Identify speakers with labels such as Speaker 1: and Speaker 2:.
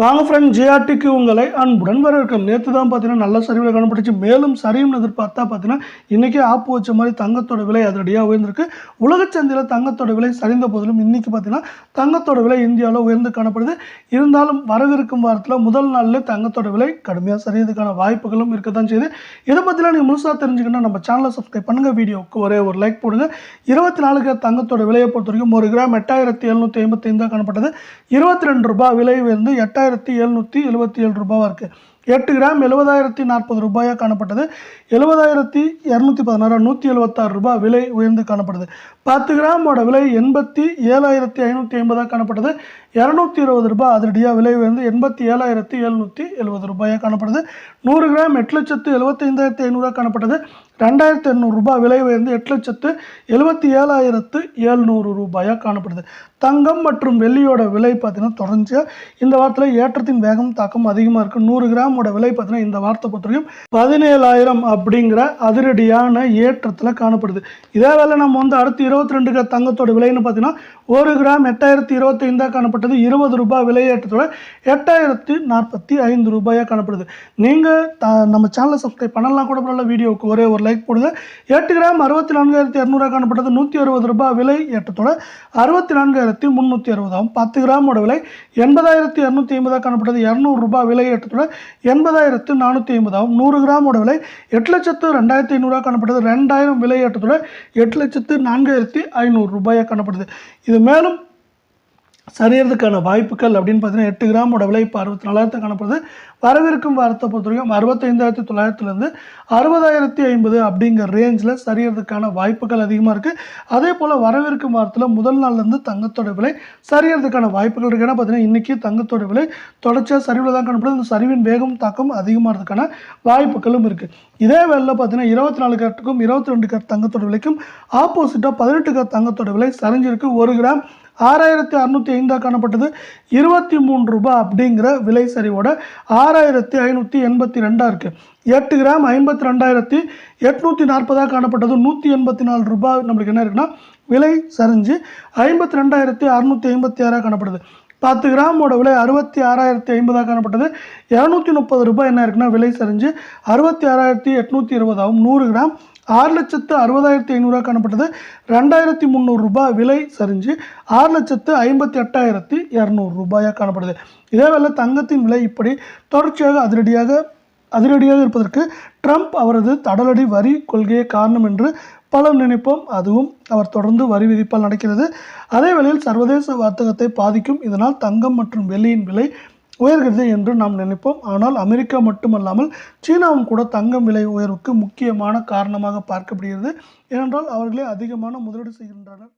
Speaker 1: வாங்க ஃப்ரெண்ட் ஜிஆர்டிக்கு உங்களை அன்புடன் வரவேற்கும் நேற்று தான் பார்த்தீங்கன்னா நல்ல சரிவில் காணப்பட்டுச்சு. மேலும் சரியும்னு எதிர்பார்த்தா பார்த்தீங்கன்னா இன்றைக்கே ஆப்பு வச்ச மாதிரி தங்கத்தோட விலை அதிரடியாக உயர்ந்திருக்கு. உலகச்சந்தையில் தங்கத்தோட விலை சரிந்த போதிலும் இன்றைக்கி பார்த்தீங்கன்னா தங்கத்தோட விலை இந்தியாவில் உயர்ந்து காணப்படுது. இருந்தாலும் வரவிருக்கும் வாரத்தில் முதல் நாளில் தங்கத்தோட விலை கடுமையாக சரியதுக்கான வாய்ப்புகளும் இருக்க தான் செய்யுது. இதை பற்றிலாம் நீங்கள் முழுசாக தெரிஞ்சுக்கணும் நம்ம சேனலை சப்ஸ்கிரைப் பண்ணுங்கள் வீடியோவுக்கு ஒரே ஒரு லைக் போடுங்க. இருபத்தி நாலுக்கு தங்கத்தோட விலையை பொறுத்த வரைக்கும் ஒரு கிராம் எட்டாயிரத்தி எழுநூற்றி ஐம்பத்தைந்து காணப்பட்டது. இருபத்தி ரெண்டு ரூபாய் விலை வந்து எட்டாயிரத்தி எழுநூற்றி எழுபத்தி ஏழு ரூபாவாக இருக்குது எட்டு கிராம் எழுபதாயிரத்தி நாற்பது ரூபாயாக காணப்பட்டது. எழுபதாயிரத்தி இரநூத்தி பதினாறு நூற்றி எழுபத்தாறு ரூபாய் விலை உயர்ந்து காணப்படுது. பத்து கிராமோட விலை எண்பத்தி ஏழாயிரத்தி ஐநூற்றி ஐம்பதாக காணப்பட்டது. இரநூத்தி இருபது ரூபாய் அதிரடியாக விலை உயர்ந்து எண்பத்தி ஏழாயிரத்தி எழுநூற்றி எழுபது ரூபாயாக காணப்படுது. நூறு கிராம் எட்டு லட்சத்து எழுபத்தைந்தாயிரத்தி ஐநூறுரூவா காணப்பட்டது. ரெண்டாயிரத்து எண்ணூறு ரூபாய் விலை உயர்ந்து எட்டு லட்சத்து எழுபத்தி ஏழாயிரத்து ஏழ்நூறு ரூபாயாக காணப்படுது. தங்கம் மற்றும் வெள்ளியோட விலை பார்த்தீங்கன்னா தொடர்ந்து இந்த வாரத்தில் ஏற்றத்தின் வேகம் தாக்கம் அதிகமாக இருக்குது நூறு கிராமோட விலை பார்த்தீங்கன்னா இந்த வாரத்தை பொறுத்த வரைக்கும் பதினேழாயிரம் அப்படிங்கிற அதிரடியான ஏற்றத்தில் காணப்படுது. இதே வேலை நம்ம வந்து அடுத்து இருபத்தி ரெண்டு தங்கத்தோட விலைன்னு பார்த்தீங்கன்னா ஒரு கிராம் எட்டாயிரத்தி இருபத்தைந்தாக காணப்பட்டது. இருபது ரூபாய் விலையேற்றத்தோட எட்டாயிரத்தி நாற்பத்தி ஐந்து ரூபாயாக காணப்படுது. நீங்கள் த நம்ம சேனலை சப்ஸ்கிரைப் பண்ணலாம் கூட பரவாயில்ல வீடியோவுக்கு ஒரே ஒரு லைக் போடுங்க. எட்டு கிராம் அறுபத்தி நான்காயிரத்தி இரநூறுவா காணப்பட்டது. நூற்றி அறுபது ரூபாய் விலை ஏற்றத்தோட அறுபத்தி நான்காயிரத்தி முந்நூற்றி அறுபதாகும் பத்து கிராமோட விலை எண்பதாயிரத்தி இரநூத்தி ஐம்பதாக காணப்பட்டது. இரநூறுபா விலை ஏற்றத்தோட எண்பதாயிரத்து நானூற்றி ஐம்பதாகும் நூறு கிராமோட விலை எட்டு லட்சத்து ரெண்டாயிரத்தி ஐநூறுரூவா காணப்பட்டது. ரெண்டாயிரம் விலை ஏற்றத்தோட எட்டு லட்சத்து நான்காயிரத்தி ஐநூறு ரூபாயாக காணப்படுது. இது மேலும் சரியறதுக்கான வாய்ப்புகள் அப்படின்னு பார்த்தீங்கன்னா எட்டு கிராமோட விலை இப்போ அறுபத்தி நாலாயிரத்தை காணப்படுது. வரவிருக்கும் வாரத்தை பொறுத்த வரைக்கும் அறுபத்தைந்தாயிரத்தி தொள்ளாயிரத்துலேருந்து அறுபதாயிரத்தி ஐம்பது அப்படிங்கிற ரேஞ்சில் சரியறதுக்கான வாய்ப்புகள் அதிகமாக இருக்குது அதே போல் வரவிருக்கும் வாரத்தில் முதல் நாள்லேருந்து தங்கத்தோட விலை சரியறதுக்கான வாய்ப்புகள் இருக்குது ஏன்னா பார்த்தீங்கன்னா இன்றைக்கி தங்கத்தோட விலை தொடர்ச்சியாக சரிவில் தான் காணப்படுது. இந்த சரிவின் வேகம் தாக்கம் அதிகமாகிறதுக்கான வாய்ப்புகளும் இருக்குது இதே வேலையில் பார்த்தீங்கன்னா இருபத்தி நாலு கேரட்டுக்கும் இருபத்தி ரெண்டு கேரட் தங்கத்தோட விலைக்கும் ஆப்போசிட்டாக பதினெட்டு கேரட் தங்கத்தோட விலை சரிஞ்சிருக்கு. ஒரு கிராம் ஆறாயிரத்தி அறுநூற்றி ஐந்தாக காணப்பட்டது. இருபத்தி மூணு ரூபாய் அப்படிங்கிற விலை சரிவோட ஆறாயிரத்தி ஐநூற்றி எண்பத்தி ரெண்டாக இருக்குது எட்டு கிராம் ஐம்பத்தி ரெண்டாயிரத்தி எட்நூற்றி நாற்பதாக காணப்பட்டது. நூற்றி எண்பத்தி நாலு ரூபாய் நம்மளுக்கு என்ன இருக்குன்னா விலை சரிஞ்சு ஐம்பத்தி ரெண்டாயிரத்தி அறநூற்றி ஐம்பத்தி ஆறாக காணப்படுது. பத்து கிராமோட விலை அறுபத்தி ஆறாயிரத்தி ஐம்பதாக காணப்பட்டது. இரநூத்தி முப்பது ரூபாய் என்ன இருக்குன்னா விலை சரிஞ்சு அறுபத்தி ஆறாயிரத்தி எட்நூற்றி இருபதாகவும் நூறு கிராம். ஆறு லட்சத்து அறுபதாயிரத்தி ஐநூறுரூவா காணப்பட்டது. ரெண்டாயிரத்தி முந்நூறுரூபா விலை சரிஞ்சு ஆறு லட்சத்து ஐம்பத்தி எட்டாயிரத்தி இரநூறு ரூபாயாக காணப்படுது. இதே வேளை தங்கத்தின் விலை இப்படி தொடர்ச்சியாக அதிரடியாக அதிரடியாக இருப்பதற்கு ட்ரம்ப் அவரது தடலடி வரி கொள்கையே காரணம் என்று பலர் நினைப்போம். அதுவும் அவர் தொடர்ந்து வரி விதிப்பால் நடக்கிறது. அதே வேளையில் சர்வதேச வர்த்தகத்தை பாதிக்கும் இதனால் தங்கம் மற்றும் வெள்ளியின் விலை உயர்கிறது என்று நாம் நினைப்போம். ஆனால் அமெரிக்கா மட்டுமல்லாமல் சீனாவும் கூட தங்கம் விலை உயர்வுக்கு முக்கியமான காரணமாக பார்க்கப்படுகிறது. ஏனென்றால் அவர்களே அதிகமான முதலீடு செய்கின்றனர்.